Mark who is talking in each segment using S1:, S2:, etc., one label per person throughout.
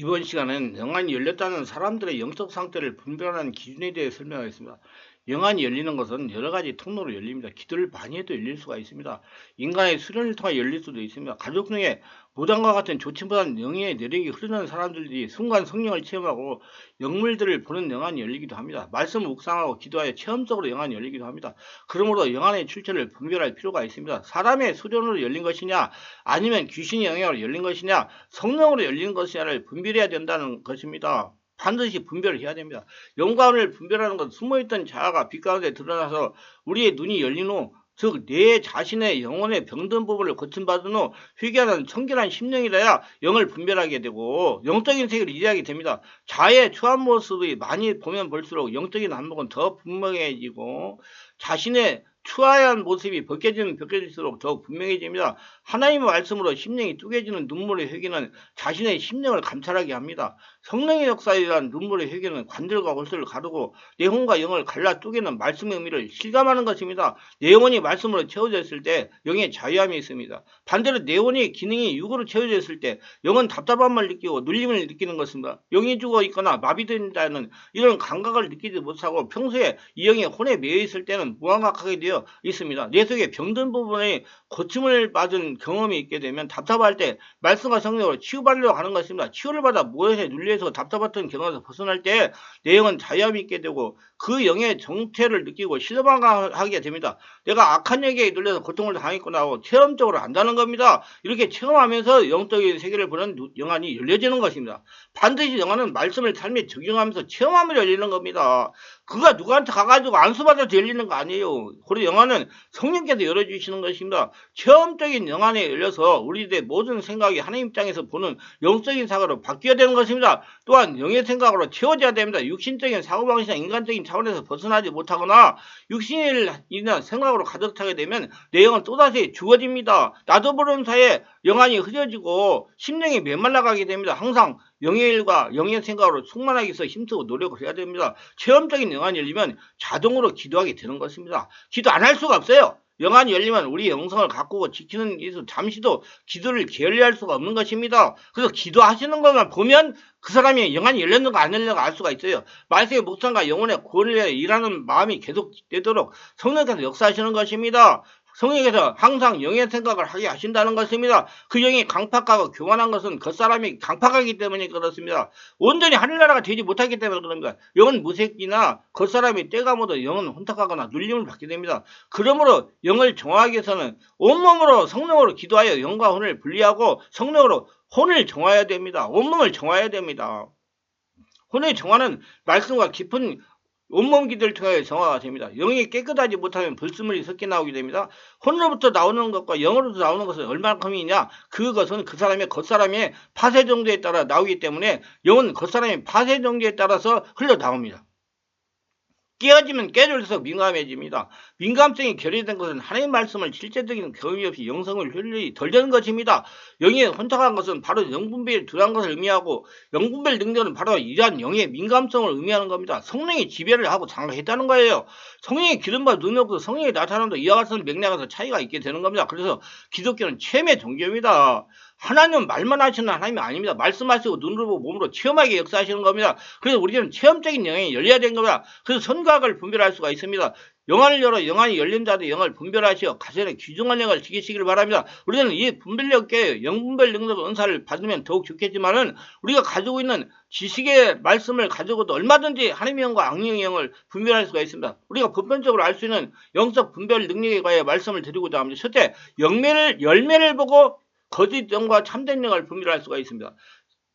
S1: 이번 시간은 영안이 열렸다는 사람들의 영적 상태를 분별하는 기준에 대해 설명하겠습니다. 영안이 열리는 것은 여러 가지 통로로 열립니다. 기도를 많이 해도 열릴 수가 있습니다. 인간의 수련을 통해 열릴 수도 있습니다. 가족 중에 무당과 같은 좋지보다는 영의 내력이 흐르는 사람들이 순간 성령을 체험하고 영물들을 보는 영안이 열리기도 합니다. 말씀을 묵상하고 기도하여 체험적으로 영안이 열리기도 합니다. 그러므로 영안의 출처를 분별할 필요가 있습니다. 사람의 수련으로 열린 것이냐 아니면 귀신의 영향으로 열린 것이냐 성령으로 열린 것이냐를 분별해야 된다는 것입니다. 반드시 분별을 해야 됩니다. 영광을 분별하는 것은 숨어있던 자아가 빛 가운데 드러나서 우리의 눈이 열린 후, 즉, 내 자신의 영혼의 병든 부분을 고침받은 후 회개하는 청결한 심령이라야 영을 분별하게 되고 영적인 세계를 이해하게 됩니다. 자의 추한 모습이 많이 보면 볼수록 영적인 안목은 더 분명해지고 자신의 추하얀 모습이 벗겨지면 벗겨질수록 더욱 분명해집니다. 하나님의 말씀으로 심령이 뚜개지는 눈물의 회개는 자신의 심령을 감찰하게 합니다. 성령의 역사에 대한 눈물의 회개는 관절과 골수를 가르고 내 혼과 영을 갈라 뚜개는 말씀의 의미를 실감하는 것입니다. 내혼이 말씀으로 채워져 있을 때 영의 자유함이 있습니다. 반대로 내혼의 기능이 육으로 채워져 있을 때 영은 답답함을 느끼고 눌림을 느끼는 것입니다. 영이 죽어 있거나 마비된 자는 이런 감각을 느끼지 못하고 평소에 이 영이 혼에 매여 있을 때는 무감각하게 되어 있습니다. 내 속에 병든 부분에 고침을 받은 경험이 있게 되면 답답할 때 말씀과 성령으로 치유받으려고 하는 것입니다. 치유를 받아 모여서 눌려 서 답답했던 경험에서 벗어날 때 내용은 자유함이 있게 되고 그 영의 정체를 느끼고 실망하게 됩니다. 내가 악한 영에 눌려서 고통을 당했구나 하고 체험적으로 안다는 겁니다. 이렇게 체험하면서 영적인 세계를 보는 영안이 열려지는 것입니다. 반드시 영안은 말씀을 삶에 적용하면서 체험하며 열리는 겁니다. 그가 누구한테 가가지고 안수받아서 열리는 거 아니에요. 그리고 영안은 성령께서 열어주시는 것입니다. 체험적인 영안에 열려서 우리들의 모든 생각이 하나님 입장에서 보는 영적인 사고로 바뀌어야 되는 것입니다. 또한 영의 생각으로 채워져야 됩니다. 육신적인 사고방식이나 인간적인 차원에서 벗어나지 못하거나 있는 생각으로 가득 차게 되면 내 영은 또다시 죽어집니다. 나도 모르는 사이에 영안이 흐려지고 심령이 메말라가게 됩니다. 항상 영의 일과 영의 생각으로 충만하게 해서 힘쓰고 노력을 해야 됩니다. 체험적인 영안이 열리면 자동으로 기도하게 되는 것입니다. 기도 안 할 수가 없어요. 영안이 열리면 우리 영성을 가꾸고 지키는 일에서 잠시도 기도를 게을리할 수가 없는 것입니다. 그래서 기도하시는 것만 보면 그 사람이 영안이 열렸는가 안 열렸는가 알 수가 있어요. 말씀의 목상과 영혼의 구원을 위해 일하는 마음이 계속 되도록 성령께서 역사하시는 것입니다. 성령께서 항상 영의 생각을 하게 하신다는 것입니다. 그 영이 강팍하고 교만한 것은 겉사람이 강팍하기 때문에 그렇습니다. 온전히 하늘나라가 되지 못하기 때문에 그럽니다. 영은 무색이나 겉사람이 때가 묻어 영은 혼탁하거나 눌림을 받게 됩니다. 그러므로 영을 정화하기 위해서는 온몸으로 성령으로 기도하여 영과 혼을 분리하고 성령으로 혼을 정화해야 됩니다. 온몸을 정화해야 됩니다. 혼의 정화는 말씀과 깊은 온몸 기도를 통하여 정화가 됩니다. 영이 깨끗하지 못하면 불순물이 섞여 나오게 됩니다. 혼으로부터 나오는 것과 영으로부터 나오는 것은 얼마큼이냐? 그것은 그 사람의 겉사람의 파쇄 정도에 따라 나오기 때문에 영은 겉사람의 파쇄 정도에 따라서 흘러 나옵니다. 깨어지면 깨져서 민감해집니다. 민감성이 결여된 것은 하나님 말씀을 실제적인 경험이 없이 영성을 효율이 덜 되는 것입니다. 영이 혼탁한 것은 바로 영분별이 덜한 것을 의미하고 영분별 능력은 바로 이러한 영의 민감성을 의미하는 겁니다. 성령이 지배를 하고 장악했다는 거예요. 성령의 기름과 능력도 성령이 나타나는 이와 같은 맥락에서 차이가 있게 되는 겁니다. 그래서 기독교는 최매 종교입니다. 하나님은 말만 하시는 하나님이 아닙니다. 말씀하시고 눈으로 보고 몸으로 체험하게 역사하시는 겁니다. 그래서 우리는 체험적인 영향이 열려야 되는 겁니다. 그래서 선각을 분별할 수가 있습니다. 영안을 열어 영안이 열린 자도 영을 분별하시어 가정의 귀중한 영을 지키시기를 바랍니다. 우리는 이 분별력계 영분별 능력 은사를 받으면 더욱 좋겠지만은 우리가 가지고 있는 지식의 말씀을 가지고도 얼마든지 하나님의 영과 악령의 영을 분별할 수가 있습니다. 우리가 보편적으로 알 수 있는 영적 분별 능력에 관해 말씀을 드리고자 합니다. 첫째, 영매를 열매를 보고 거짓 영과 참된 영을 분별할 수가 있습니다.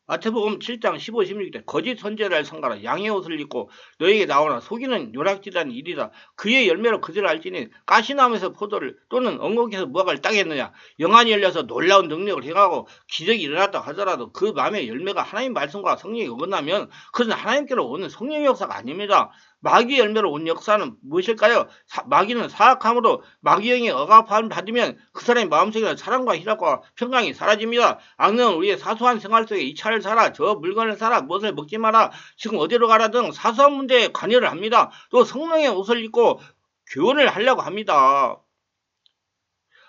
S1: 마태복음 7장 15, 16절 거짓 선제를 할 성가라 양의 옷을 입고 너에게 나오나 속이는 요락질한 일이다. 그의 열매로 그들을 알지니 가시나무에서 포도를 또는 엉겅에서 무화과를 따겠느냐. 영안이 열려서 놀라운 능력을 행하고 기적이 일어났다 하더라도 그 마음의 열매가 하나님 말씀과 성령이 어긋나면 그것은 하나님께로 오는 성령의 역사가 아닙니다. 마귀 열매로 온 역사는 무엇일까요? 사, 마귀는 사악함으로 마귀형의 억압함을 받으면 그 사람의 마음속에는 사랑과 희락과 평강이 사라집니다. 악령은 우리의 사소한 생활 속에 이 차를 사라, 저 물건을 사라, 무엇을 먹지 마라, 지금 어디로 가라 등 사소한 문제에 관여를 합니다. 또 성령의 옷을 입고 교훈을 하려고 합니다.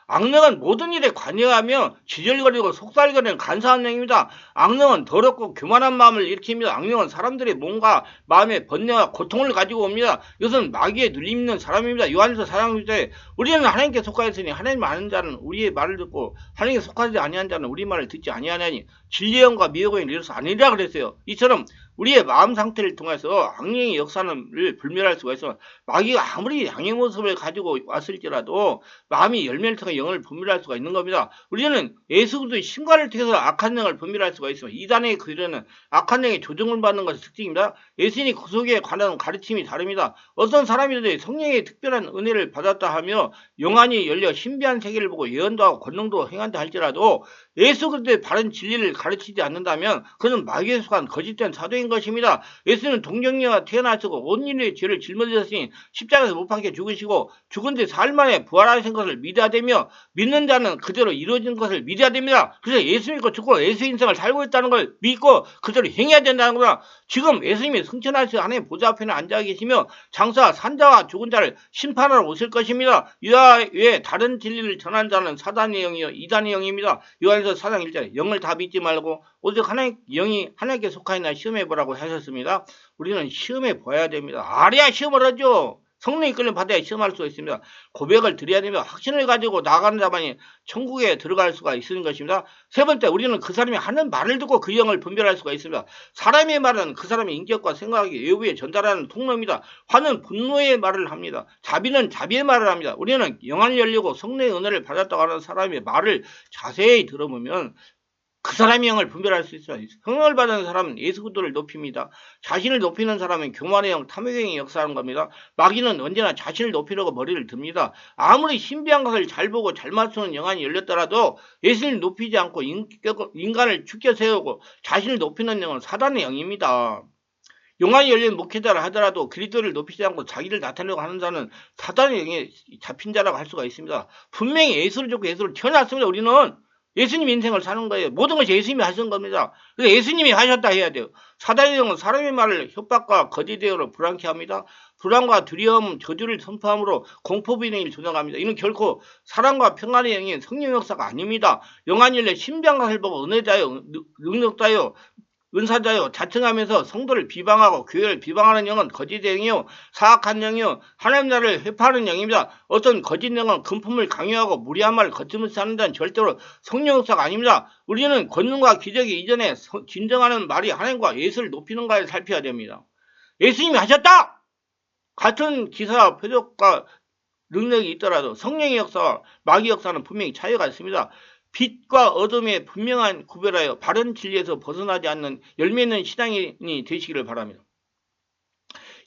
S1: 악령은 모든 일에 관여하며 지절거리고 속살거리는 간사한 영입니다. 악령은 더럽고 교만한 마음을 일으킵니다. 악령은 사람들의 몸과 마음의 번뇌와 고통을 가지고 옵니다. 이것은 마귀에 눌림 있는 사람입니다. 요한에서 사랑일 때 우리는 하나님께 속하였으니 하나님 아는 자는 우리의 말을 듣고 하나님께 속하지 아니한 자는 우리 말을 듣지 아니하냐니 진리형과 미혹에 이르러서 아니라 그랬어요. 이처럼 우리의 마음 상태를 통해서 악령의 역사를 불멸할 수가 있어. 마귀가 아무리 양의 모습을 가지고 왔을지라도 마음이 열매를 통해 영을 분별할 수가 있는 겁니다. 우리는 예수 그리스도의 신관을 통해서 악한 영을 분별할 수가 있습니다. 이단의 그들은 악한 영의 조종을 받는 것이 특징입니다. 예수님이 그 속에 관한 가르침이 다릅니다. 어떤 사람이든 성령의 특별한 은혜를 받았다 하며 영안이 열려 신비한 세계를 보고 예언도 하고 권능도 행한다 할지라도 예수 그리스도의 바른 진리를 가르치지 않는다면 그는 마귀에 속한 거짓된 사도 인 것입니다. 예수는 동정녀가 태어나시고 온 인류의 죄를 짊어지셨으니 십자가에서 못 박혀 죽으시고 죽은 지 사흘 만에 부활하신 것을 믿어야 되며 믿는 자는 그대로 이루어진 것을 믿어야 됩니다. 그래서 예수 믿고 죽고 예수 인생을 살고 있다는 걸 믿고 그대로 행해야 된다는 거다. 지금 예수님이 승천하신 하나님 보좌 앞에 앉아 계시며 장사 산자와 죽은 자를 심판하러 오실 것입니다. 이와 외에 다른 진리를 전한 자는 사단의 영이요 이단의 영입니다. 요한에서 사장 1절에 영을 다 믿지 말고 오직 하나님 영이 하나님께 속하였나 시험해 보라고 하셨습니다. 우리는 시험해 보아야 됩니다. 알아야 시험을 하죠. 성령 이끌림 받아야 시험할 수 있습니다. 고백을 드려야 되며 확신을 가지고 나가는 자만이 천국에 들어갈 수가 있는 것입니다. 세 번째, 우리는 그 사람이 하는 말을 듣고 그 영을 분별할 수가 있습니다. 사람의 말은 그 사람의 인격과 생각이 외부에 전달하는 통로입니다. 화는 분노의 말을 합니다. 자비는 자비의 말을 합니다. 우리는 영안이 열리고 성령의 은혜를 받았다고 하는 사람의 말을 자세히 들어보면 그 사람의 영을 분별할 수 있어요. 성령을 받은 사람은 예수 그리스도를 높입니다. 자신을 높이는 사람은 교만의 영, 탐욕의 영이 역사하는 겁니다. 마귀는 언제나 자신을 높이려고 머리를 듭니다. 아무리 신비한 것을 잘 보고 잘 맞추는 영안이 열렸더라도 예수를 높이지 않고 인간을 죽여 세우고 자신을 높이는 영은 사단의 영입니다. 영안이 열린 목회자를 하더라도 그리스도를 높이지 않고 자기를 나타내려고 하는 자는 사단의 영에 잡힌 자라고 할 수가 있습니다. 분명히 예수를 죽고 예수를 태어났습니다. 우리는 예수님 인생을 사는 거예요. 모든 것이 예수님이 하신 겁니다. 그래서 예수님이 하셨다 해야 돼요. 사단의 영은 사람의 말을 협박과 거짓 대어로 불안케 합니다. 불안과 두려움, 저주를 선포함으로 공포비능을 조장합니다. 이는 결코 사랑과 평안의 영인 성령 역사가 아닙니다. 신비한 것을 보고 은혜자요, 능력자요, 은사자요 자청하면서 성도를 비방하고 교회를 비방하는 영은 거짓의 영이요 사악한 영이요 하나님 나라를 회파하는 영입니다. 어떤 거짓 영은 금품을 강요하고 무리한 말을 거치면서 하는 자는 절대로 성령 역사가 아닙니다. 우리는 권능과 기적이 이전에 서- 진정하는 말이 하나님과 예수를 높이는가를 살펴야 됩니다. 예수님이 하셨다! 같은 기사 표적과 능력이 있더라도 성령의 역사와 마귀 역사는 분명히 차이가 있습니다. 빛과 어둠의 분명한 구별하여 바른 진리에서 벗어나지 않는 열매 있는 신앙인이 되시기를 바랍니다.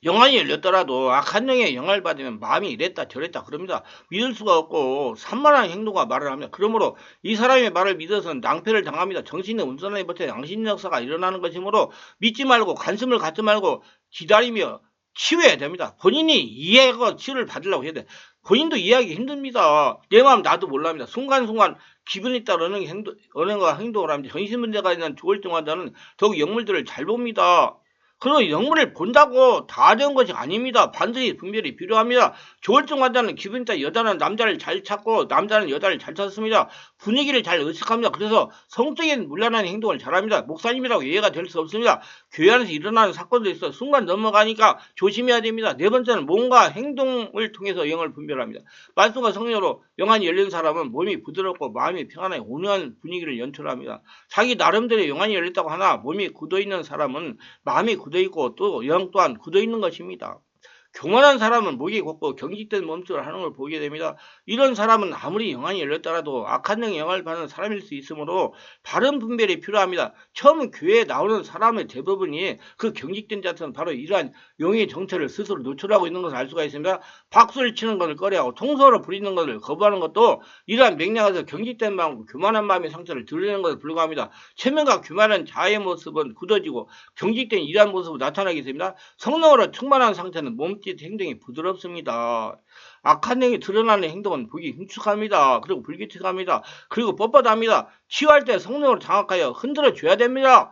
S1: 영안이 열렸더라도 악한 영의 영을 받으면 마음이 이랬다 저랬다 그럽니다. 믿을 수가 없고 산만한 행동과 말을 합니다. 그러므로 이 사람의 말을 믿어서는 낭패를 당합니다. 정신의 온전하지 못해 양심 역사가 일어나는 것이므로 믿지 말고 관심을 갖지 말고 기다리며 치유해야 됩니다. 본인이 이해하고 치유를 받으려고 해야 돼. 본인도 이해하기 힘듭니다. 내 마음 나도 몰랍니다. 순간순간 기분이 따라 어느 행동, 언어가 행동을 합니다. 정신 문제가 있는 조울증 환자는 더욱 영물들을 잘 봅니다. 그리고 영물을 본다고 다 되는 것이 아닙니다. 반드시 분별이 필요합니다. 조울증 환자는 기분이 따라 여자는 남자를 잘 찾고 남자는 여자를 잘 찾습니다. 분위기를 잘 의식합니다. 그래서 성적인 문란한 행동을 잘합니다. 목사님이라고 이해가 될 수 없습니다. 교회 안에서 일어나는 사건도 있어 순간 넘어가니까 조심해야 됩니다. 네 번째는 몸과 행동을 통해서 영을 분별합니다. 말씀과 성령으로 영안이 열린 사람은 몸이 부드럽고 마음이 평안하게 온유한 분위기를 연출합니다. 자기 나름대로 영안이 열렸다고 하나 몸이 굳어있는 사람은 마음이 굳어 있고 또 영 또한 굳어 있는 것입니다. 교만한 사람은 목이 곱고 경직된 몸짓을 하는 걸 보게 됩니다. 이런 사람은 아무리 영안이 열렸더라도 악한 영의 영을 받는 사람일 수 있으므로 바른 분별이 필요합니다. 처음 교회에 나오는 사람의 대부분이 그 경직된 자들은 바로 이러한 영의 정체를 스스로 노출하고 있는 것을 알 수가 있습니다. 박수를 치는 것을 꺼려하고 통소를 부리는 것을 거부하는 것도 이러한 맥락에서 경직된 마음, 교만한 마음의 상처를 드러내는 것에 불과합니다. 체면과 교만한 자의 모습은 굳어지고 경직된 이러한 모습으로 나타나게 됩니다. 성령으로 충만한 상태는 몸짓 행동이 부드럽습니다. 악한 영이 드러나는 행동은 보기 흉측합니다. 그리고 불규칙합니다. 그리고 뻣뻣합니다. 치유할 때 성령으로 장악하여 흔들어 줘야 됩니다.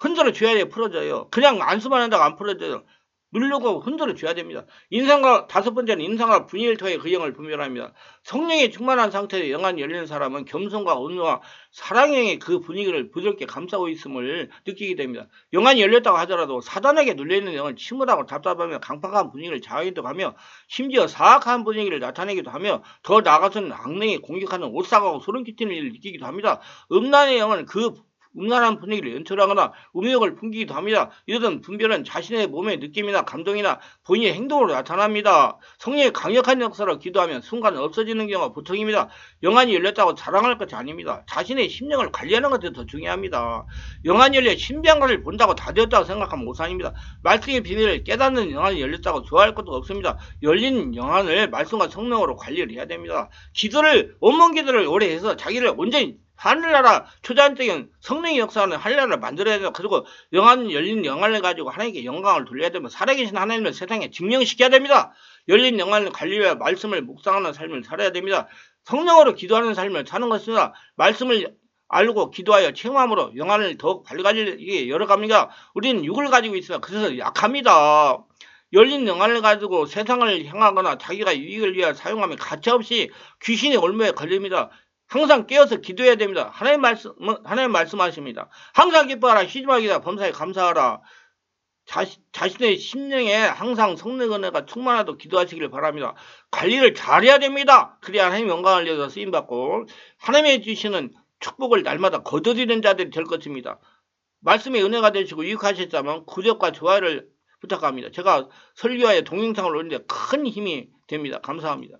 S1: 흔들어 줘야 돼 풀어져요. 그냥 안수만 한다고 안 풀어져요. 누르고 흔들어 줘야 됩니다. 인상과 다섯 번째는 인상과 분위기를 통해 그 영을 분별합니다. 성령이 충만한 상태에 영안이 열리는 사람은 겸손과 온유와 사랑의 그 분위기를 부드럽게 감싸고 있음을 느끼게 됩니다. 영안이 열렸다고 하더라도 사단에게 눌려있는 영을 침울하고 답답하며 강팍한 분위기를 자아기도 하며 심지어 사악한 분위기를 나타내기도 하며 더 나아가서는 악령이 공격하는 오싹하고 소름 끼치는 일을 느끼기도 합니다. 음란의 영은 그 음란한 분위기를 연출하거나 음욕을 풍기기도 합니다. 이러던 분별은 자신의 몸의 느낌이나 감동이나 본인의 행동으로 나타납니다. 성령의 강력한 역사로 기도하면 순간 없어지는 경우가 보통입니다. 영안이 열렸다고 자랑할 것이 아닙니다. 자신의 심령을 관리하는 것이 더 중요합니다. 영안이 열려 신비한 본다고 다 되었다고 생각하면 오산입니다. 말씀의 비밀을 깨닫는 영안이 열렸다고 좋아할 것도 없습니다. 열린 영안을 말씀과 성령으로 관리를 해야 됩니다. 기도를 원문 기도를 오래 해서 자기를 온전히 하늘나라 초자연적인 성령의 역사는 하늘나라를 만들어야 돼요. 그리고 영안 열린 영안을 가지고 하나님께 영광을 돌려야 되면 살아계신 하나님을 세상에 증명시켜야 됩니다. 열린 영안을 관리해야 말씀을 묵상하는 삶을 살아야 됩니다. 성령으로 기도하는 삶을 사는 것입니다. 말씀을 알고 기도하여 체험함으로 영안을 더욱 밝아지게 열어갑니다. 우리는 육을 가지고 있어요. 그래서 약합니다. 열린 영안을 가지고 세상을 향하거나 자기가 유익을 위해 사용하면 가차없이 귀신의 올무에 걸립니다. 항상 깨어서 기도해야 됩니다. 하나님 말씀, 하나님 말씀하십니다. 항상 기뻐하라, 시지마기다, 범사에 감사하라. 자시, 자신 의 심령에 항상 성령 은혜가 충만하도록 기도하시기를 바랍니다. 관리를 잘해야 됩니다. 그래야 하나님 영광을 위해서 쓰임받고 하나님의 주시는 축복을 날마다 거둬들이는 자들이 될 것입니다. 말씀의 은혜가 되시고 유익하셨다면 구독과 좋아요를 부탁합니다. 제가 설교하여 동영상을 올리는데 큰 힘이 됩니다. 감사합니다.